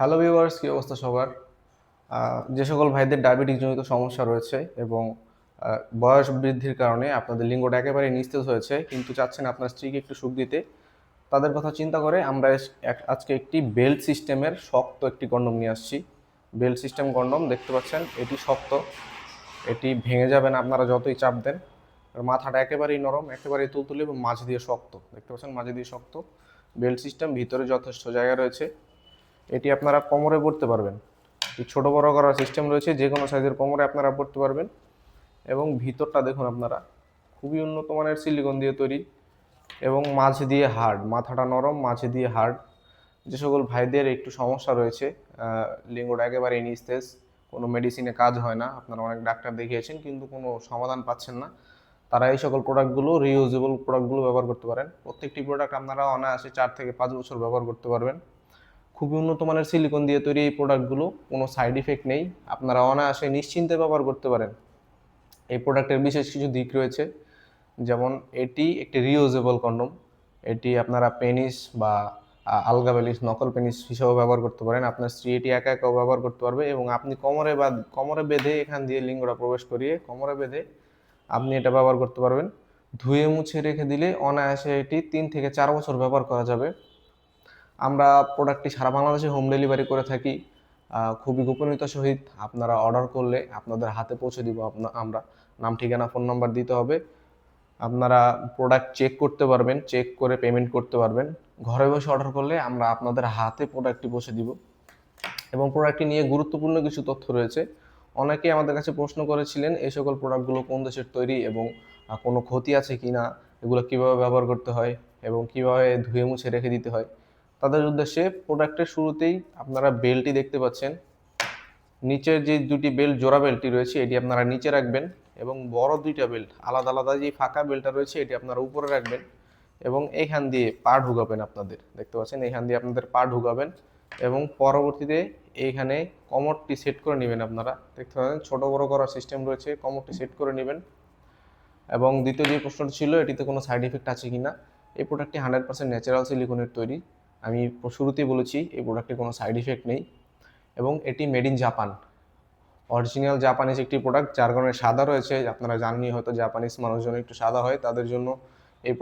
Hello viewers কী অবস্থা সবার? যে সকল ভাইদের ডায়াবেটিক জনিত সমস্যা রয়েছে এবং বয়স বৃদ্ধির কারণে আপনাদের লিঙ্গটা একেবারে নিস্তেজ হয়েছে, কিন্তু চাচ্ছেন আপনার স্ত্রীকে একটু সুখ দিতে, তাদের কথা চিন্তা করে আমরা আজকে একটি বেল্ট সিস্টেমের শক্ত একটি কন্ডম নিয়ে আসছি। বেল্ট সিস্টেম কন্ডম, দেখতে পাচ্ছেন, এটি শক্ত, এটি ভেঙে যাবে না আপনারা যতই চাপ দেন। মাথাটা একেবারেই নরম, একেবারেই তুলতুলে এবং মাঝ দিয়ে শক্ত, দেখতে পাচ্ছেন মাঝে দিয়ে শক্ত। বেল্ট সিস্টেম ভিতরে যথেষ্ট জায়গা রয়েছে। এটি আপনারা কোমরে পড়তে পারবেন। ছোট বড় করার সিস্টেম রয়েছে যে কোনো সাইজের কোমরে আপনারা পড়তে পারবেন। এবং ভিতরটা দেখুন আপনারা, খুবই উন্নত মানের সিলিকন দিয়ে তৈরি। এবং মাঝ দিয়ে হার্ড মাথাটা নরম, মাঝে দিয়ে হার্ড যে সকল ভাইদের একটু সমস্যা রয়েছে লিঙ্গটা একেবারে নিস্তেজ, কোনো মেডিসিনে কাজ হয় না। আপনারা অনেক ডাক্তার দেখিয়েছেন, কিন্তু কোনো সমাধান পাচ্ছেন না। তারা এই সকল প্রোডাক্টগুলো রিউজেবল প্রোডাক্টগুলো ব্যবহার করতে পারেন। প্রত্যেকটি প্রোডাক্ট আপনারা অনায়াসে চার থেকে পাঁচ বছর ব্যবহার করতে পারবেন। খুবই উন্নত মানের সিলিকন দিয়ে তৈরি এই প্রোডাক্টগুলো কোনো সাইড ইফেক্ট নেই। আপনারা অনায়াসে নিশ্চিন্তে ব্যবহার করতে পারেন। এই প্রোডাক্টের বিশেষ কিছু দিক রয়েছে। যেমন এটি একটি রিউজেবল কন্ডম এটি আপনারা পেনিস বা আলগা পেনিস নকল পেনিস হিসেবেও ব্যবহার করতে পারেন। আপনার স্ত্রী এটি একা একাও ব্যবহার করতে পারবে এবং আপনি কোমরে বা, কোমরে বেঁধে এখান দিয়ে লিঙ্গটা প্রবেশ করিয়ে কোমরে বেঁধে আপনি এটা ব্যবহার করতে পারবেন। ধুয়ে মুছে রেখে দিলে অনায়াসে এটি তিন থেকে চার বছর ব্যবহার করা যাবে। আমরা প্রোডাক্টটি সারা বাংলাদেশে হোম ডেলিভারি করে থাকি। খুবই গোপনীয়তার সহিত আপনারা অর্ডার করলে আপনাদের হাতে পৌঁছে দিব আমরা। নাম, ঠিকানা ফোন নাম্বার দিতে হবে। আপনারা প্রোডাক্ট চেক করতে পারবেন চেক করে পেমেন্ট করতে পারবেন। ঘরে বসে অর্ডার করলে আমরা আপনাদের হাতে প্রোডাক্টটি পৌঁছে দিব। এবং প্রোডাক্টটি নিয়ে গুরুত্বপূর্ণ কিছু তথ্য রয়েছে। অনেকেই আমাদের কাছে প্রশ্ন করেছিলেন, এই সকল প্রোডাক্টগুলো কোন দেশের তৈরি এবং কোনো ক্ষতি আছে কি না এগুলো কীভাবে ব্যবহার করতে হয় এবং কীভাবে ধুয়ে মুছে রেখে দিতে হয়? তাদের উদ্দেশ্যে প্রোডাক্টের শুরুতেই আপনারা বেল্টটি দেখতে পাচ্ছেন। নিচের যে দুটি বেল্ট জোড়া বেল্টটি রয়েছে, এটি আপনারা নিচে রাখবেন এবং বড় দুইটা বেল্ট আলাদা আলাদা যে ফাঁকা বেল্টটা রয়েছে, এটি আপনারা উপরে রাখবেন এবং এইখান দিয়ে পা ঢুকাবেন আপনাদের। দেখতে পাচ্ছেন, এইখান দিয়ে আপনাদের পা ঢুকাবেন এবং পরবর্তীতে এইখানে কমরটি সেট করে নেবেন আপনারা। দেখতে পাচ্ছেন, ছোটো বড় করার সিস্টেম রয়েছে, কমরটি সেট করে নেবেন। এবং দ্বিতীয় যে প্রশ্নটি ছিল, এটিতে কোনো সাইড ইফেক্ট আছে কিনা? এই প্রোডাক্টটি হান্ড্রেড পার্সেন্ট ন্যাচারাল সিলিকনের তৈরি। আমি শুরুতেই বলেছি, এই প্রোডাক্টের কোনো সাইড ইফেক্ট নেই। এবং এটি made in Japan original Japanese একটি প্রোডাক্ট যার কারণে সাদা রয়েছে। আপনারা জানেনই হয়তো জাপানিজ মানুষজন একটু সাদা হয়, তাদের জন্য এই